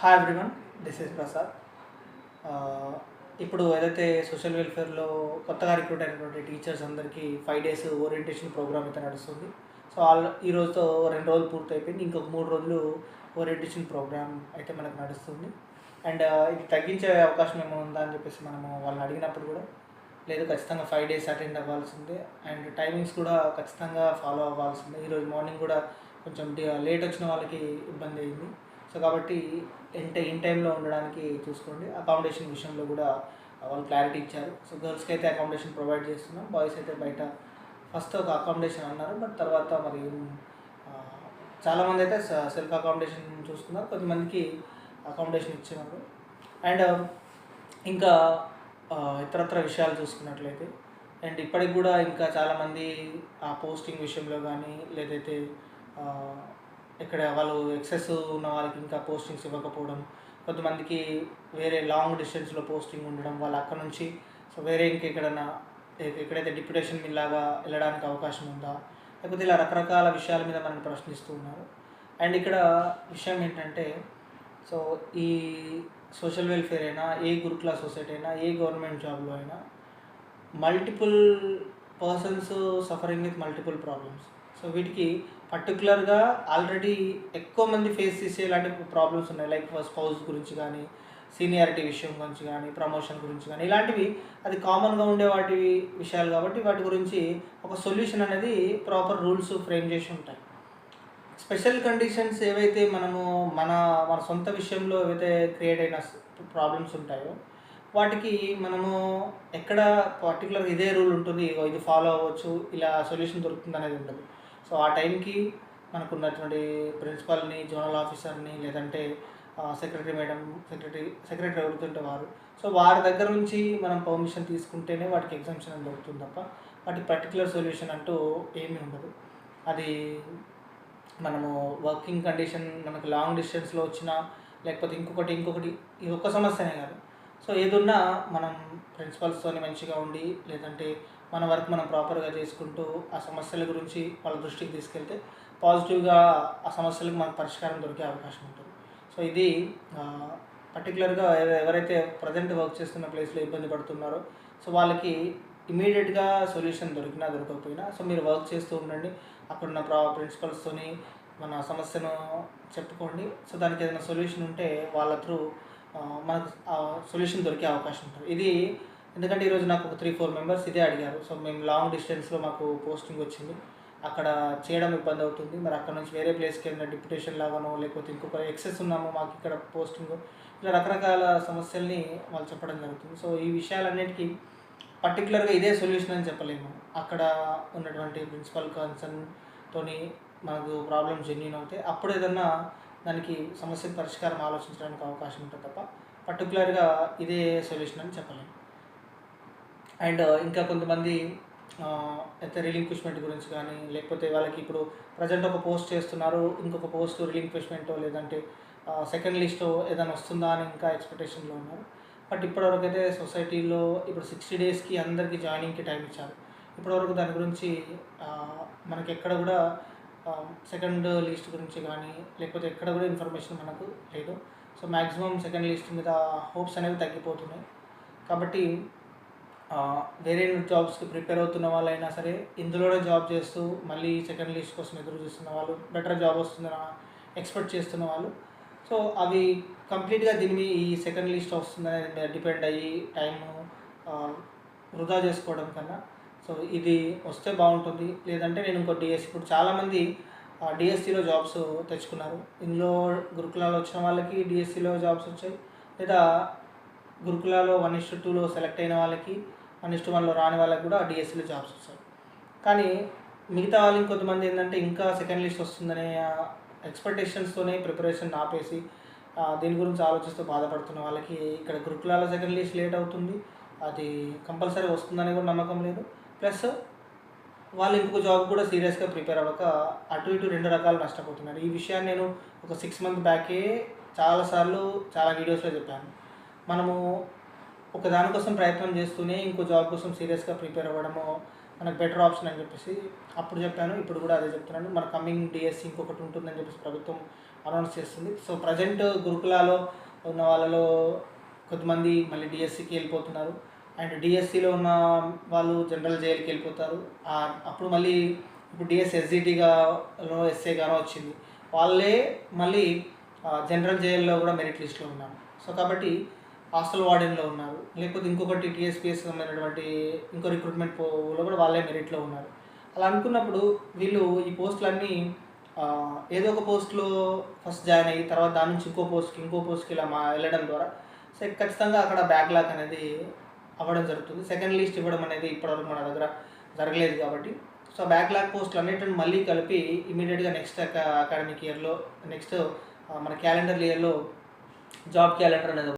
Hi everyone this is Prasad ఇప్పుడు ఏదైతే social వెల్ఫేర్లో కొత్తగా రిక్రూట్ అయినటువంటి టీచర్స్ అందరికీ ఫైవ్ డేస్ ఓరియంటేషన్ ప్రోగ్రామ్ అయితే నడుస్తుంది. సో ఆల్ ఈ రోజుతో రెండు రోజులు పూర్తయిపోయింది ఇంకొక మూడు రోజులు ఓరియంటేషన్ ప్రోగ్రామ్ అయితే మనకు నడుస్తుంది. అండ్ uh, ఇది తగ్గించే అవకాశం ఏమో ఉందా అని చెప్పేసి మనము వాళ్ళని అడిగినప్పుడు కూడా లేదు ఖచ్చితంగా ఫైవ్ డేస్ అటెండ్ అవ్వాల్సిందే. అండ్ టైమింగ్స్ కూడా ఖచ్చితంగా ఫాలో అవ్వాల్సిందే. ఈరోజు మార్నింగ్ కూడా కొంచెం లేట్ వచ్చిన వాళ్ళకి ఇబ్బంది అయింది. సో కాబట్టి ఇన్ టై ఇన్ టైంలో ఉండడానికి చూసుకోండి. అకామిడేషన్ విషయంలో కూడా వాళ్ళు క్లారిటీ ఇచ్చారు. సో గర్ల్స్కి అయితే అకామిడేషన్ ప్రొవైడ్ చేస్తున్నాం. బాయ్స్ అయితే బయట ఫస్ట్ ఒక అకామిడేషన్ అన్నారు. బట్ తర్వాత మరి చాలామంది అయితే సెల్ఫ్ అకామిడేషన్ చూసుకున్నారు. కొంతమందికి అకామిడేషన్ ఇచ్చినారు. అండ్ ఇంకా ఇతరత్ర విషయాలు చూసుకున్నట్లయితే అండ్ ఇప్పటికి కూడా ఇంకా చాలామంది ఆ పోస్టింగ్ విషయంలో కానీ లేదైతే ఇక్కడ వాళ్ళు ఎక్సెస్ ఉన్న వాళ్ళకి ఇంకా పోస్టింగ్స్ ఇవ్వకపోవడం కొంతమందికి వేరే లాంగ్ డిస్టెన్స్లో పోస్టింగ్ ఉండడం వాళ్ళు అక్కడ నుంచి సో వేరే ఇంకెక్కడన్నా ఎక్కడైతే డిప్యుటేషన్ లాగా వెళ్ళడానికి అవకాశం ఉందా? లేకపోతే ఇలా రకరకాల విషయాల మీద మనల్ని ప్రశ్నిస్తూ ఉన్నారు. అండ్ ఇక్కడ విషయం ఏంటంటే సో ఈ సోషల్ వెల్ఫేర్ అయినా ఏ గురుకుల సొసైటీ అయినా ఏ గవర్నమెంట్ జాబ్లో అయినా multiple persons suffering with multiple problems so వీటికి పర్టికులర్గా ఆల్రెడీ ఎక్కువ మంది ఫేస్ చేసే ఇలాంటి ప్రాబ్లమ్స్ ఉన్నాయి లైక్ స్పౌస్ గురించి కానీ సీనియారిటీ విషయం గురించి కానీ ప్రమోషన్ గురించి కానీ ఇలాంటివి అది కామన్గా ఉండే వాటి విషయాలు కాబట్టి వాటి గురించి ఒక సొల్యూషన్ అనేది ప్రాపర్ రూల్స్ ఫ్రేమ్ చేసి ఉంటాయి. స్పెషల్ కండిషన్స్ ఏవైతే మనము మన మన సొంత విషయంలో ఏవైతే క్రియేట్ అయిన ప్రాబ్లమ్స్ ఉంటాయో వాటికి మనము ఎక్కడ పర్టికులర్ ఇదే రూల్ ఉంటుంది ఇది ఫాలో అవ్వచ్చు ఇలా సొల్యూషన్ దొరుకుతుంది అనేది ఉండదు. సో ఆ టైంకి మనకు ఉన్నటువంటి ప్రిన్సిపల్ని జోనల్ ఆఫీసర్ని లేదంటే సెక్రటరీ మేడం సెక్రటరీ సెక్రటరీ ఎవరుతుంటే వారు. సో వారి దగ్గర నుంచి మనం పర్మిషన్ తీసుకుంటేనే వాటికి ఎగ్జామ్షన్ దొరుకుతుంది తప్ప వాటి పర్టికులర్ సొల్యూషన్ అంటూ ఏమీ ఉండదు. అది మనము వర్కింగ్ కండిషన్ మనకు లాంగ్ డిస్టెన్స్లో వచ్చినా లేకపోతే ఇంకొకటి ఇంకొకటి ఇది ఒక్క సమస్యనే కాదు. సో ఏదున్నా మనం ప్రిన్సిపల్స్తోని మంచిగా ఉండి లేదంటే మన వర్క్ మనం ప్రాపర్గా చేసుకుంటూ ఆ సమస్యల గురించి వాళ్ళ దృష్టికి తీసుకెళ్తే పాజిటివ్గా ఆ సమస్యలకు మనకు పరిష్కారం దొరికే అవకాశం ఉంటుంది. సో ఇది పర్టికులర్గా ఎవరైతే ప్రజెంట్ వర్క్ చేస్తున్న ప్లేస్లో ఇబ్బంది పడుతున్నారో సో వాళ్ళకి ఇమీడియట్గా సొల్యూషన్ దొరికినా దొరకకపోయినా సో మీరు వర్క్ చేస్తూ ఉండండి. అక్కడున్న ప్రా ప్రిన్సిపల్స్తోని మన సమస్యను చెప్పుకోండి. సో దానికి ఏదైనా సొల్యూషన్ ఉంటే వాళ్ళ త్రూ మనకు సొల్యూషన్ దొరికే అవకాశం ఉంటుంది. ఇది ఎందుకంటే ఈరోజు నాకు ఒక త్రీ ఫోర్ మెంబర్స్ ఇదే అడిగారు. సో మేము లాంగ్ డిస్టెన్స్లో మాకు పోస్టింగ్ వచ్చింది. అక్కడ చేయడం ఇబ్బంది అవుతుంది. మరి అక్కడ నుంచి వేరే ప్లేస్కి వెళ్ళిన డిప్యుటేషన్ లాగానో లేకపోతే ఇంకొక ఎక్సెస్ ఉన్నామో మాకు ఇక్కడ పోస్టింగ్ ఇలా రకరకాల సమస్యల్ని వాళ్ళు చెప్పడం జరుగుతుంది. సో ఈ విషయాలన్నిటికీ పర్టికులర్గా ఇదే సొల్యూషన్ అని చెప్పలేము. అక్కడ ఉన్నటువంటి ప్రిన్సిపల్ కన్సర్న్తోని మనకు ప్రాబ్లమ్ జెన్యున్ అవుతాయి. అప్పుడు ఏదన్నా దానికి సమస్య పరిష్కారం ఆలోచించడానికి అవకాశం ఉంటుంది తప్ప పర్టికులర్గా ఇదే సొల్యూషన్ అని చెప్పలేము అండ్ ఇంకా కొంతమంది అయితే రిలింక్విష్మెంట్ గురించి కానీ లేకపోతే వాళ్ళకి ఇప్పుడు ప్రజెంట్ ఒక పోస్ట్ చేస్తున్నారు ఇంకొక పోస్ట్ రిలింక్విష్మెంటో లేదంటే సెకండ్ లిస్ట్ ఏదైనా వస్తుందా అని ఇంకా ఎక్స్పెక్టేషన్లో ఉన్నారు. బట్ ఇప్పటివరకు అయితే సొసైటీలో ఇప్పుడు సిక్స్టీ డేస్కి అందరికీ జాయినింగ్కి టైం ఇచ్చారు. ఇప్పటివరకు దాని గురించి మనకి ఎక్కడ కూడా సెకండ్ లిస్ట్ గురించి కానీ లేకపోతే ఎక్కడ కూడా ఇన్ఫర్మేషన్ మనకు లేదు. సో మ్యాక్సిమం సెకండ్ లిస్ట్ మీద హోప్స్ అనేవి తగ్గిపోతున్నాయి. కాబట్టి వేరే జాబ్స్కి ప్రిపేర్ అవుతున్న వాళ్ళైనా సరే ఇందులోనే జాబ్ చేస్తూ మళ్ళీ సెకండ్ లిస్ట్ కోసం ఎదురు చూస్తున్న వాళ్ళు బెటర్ జాబ్ వస్తుందని ఎక్స్పెక్ట్ చేస్తున్న వాళ్ళు. సో అవి కంప్లీట్గా దీని ఈ సెకండ్ లిస్ట్ వస్తుందని డిపెండ్ అయ్యి టైము వృధా చేసుకోవడం కన్నా సో ఇది వస్తే బాగుంటుంది. లేదంటే నేను ఇంకో డిఎస్సి ఇప్పుడు చాలామంది డిఎస్సిలో జాబ్స్ తెచ్చుకున్నారు. ఇందులో గురుకులాలో వచ్చిన వాళ్ళకి డిఎస్సిలో జాబ్స్ వచ్చాయి. లేదా గురుకులాలో వన్ ఇస్టు టూలో సెలెక్ట్ అయిన వాళ్ళకి వన్ ఇస్టు వన్లో రాని వాళ్ళకి కూడా డిఎస్సిలో జాబ్స్ వస్తాయి. కానీ మిగతా వాళ్ళు ఇంకొంతమంది ఏంటంటే ఇంకా సెకండ్ లిస్ట్ వస్తుందనే ఎక్స్పెక్టేషన్స్తోనే ప్రిపరేషన్ ఆపేసి దీని గురించి ఆలోచిస్తూ బాధపడుతున్న వాళ్ళకి ఇక్కడ గురుకులాల సెకండ్ లిస్ట్ లేట్ అవుతుంది. అది కంపల్సరీ వస్తుందని కూడా నమ్మకం లేదు. ప్లస్ వాళ్ళు ఇంకొక జాబ్ కూడా సీరియస్గా ప్రిపేర్ అవ్వక అటు ఇటు రెండు రకాలు నష్టపోతున్నారు. ఈ విషయాన్ని నేను ఒక సిక్స్ మంత్ బ్యాకే చాలాసార్లు చాలా వీడియోస్లో చెప్పాను. మనము ఒక దానికోసం ప్రయత్నం చేస్తూనే ఇంకో జాబ్ కోసం సీరియస్గా ప్రిపేర్ అవ్వడము మనకు బెటర్ ఆప్షన్ అని చెప్పేసి అప్పుడు చెప్పాను ఇప్పుడు కూడా అదే చెప్తున్నాను. మన కమింగ్ డిఎస్సి ఇంకొకటి ఉంటుందని చెప్పేసి ప్రభుత్వం అనౌన్స్ చేస్తుంది. సో ప్రజెంట్ గురుకులాలో ఉన్న వాళ్ళలో కొద్దిమంది మళ్ళీ డిఎస్సికి వెళ్ళిపోతున్నారు. అండ్ డిఎస్సిలో ఉన్న వాళ్ళు జనరల్ జైలుకి వెళ్ళిపోతారు. అప్పుడు మళ్ళీ ఇప్పుడు డిఎస్ ఎస్ఏ గానో వచ్చింది. వాళ్ళే మళ్ళీ జనరల్ జైల్లో కూడా మెరిట్ లిస్ట్లో ఉన్నారు. సో కాబట్టి హాస్టల్ వార్డెన్లో ఉన్నారు. లేకపోతే ఇంకొకటి టీఎస్పీఎస్ అనేటువంటి ఇంకో రిక్రూట్మెంట్ పోలో కూడా వాళ్ళే మెరిట్లో ఉన్నారు. అలా అనుకున్నప్పుడు వీళ్ళు ఈ పోస్టులన్నీ ఏదో ఒక పోస్ట్లో ఫస్ట్ జాయిన్ అయ్యి తర్వాత దాని నుంచి ఇంకో పోస్ట్కి ఇంకో పోస్ట్కి ఇలా మా వెళ్ళడం ద్వారా సో ఖచ్చితంగా అక్కడ బ్యాక్లాగ్ అనేది అవ్వడం జరుగుతుంది. సెకండ్ లిస్ట్ ఇవ్వడం అనేది ఇప్పటివరకు మన దగ్గర జరగలేదు కాబట్టి. సో బ్యాక్లాగ్ పోస్టులు అన్నిటిని మళ్ళీ కలిపి ఇమీడియట్గా నెక్స్ట్ అకాడమిక్ ఇయర్లో నెక్స్ట్ మన క్యాలెండర్ ఇయర్లో జాబ్ క్యాలెండర్ అనేది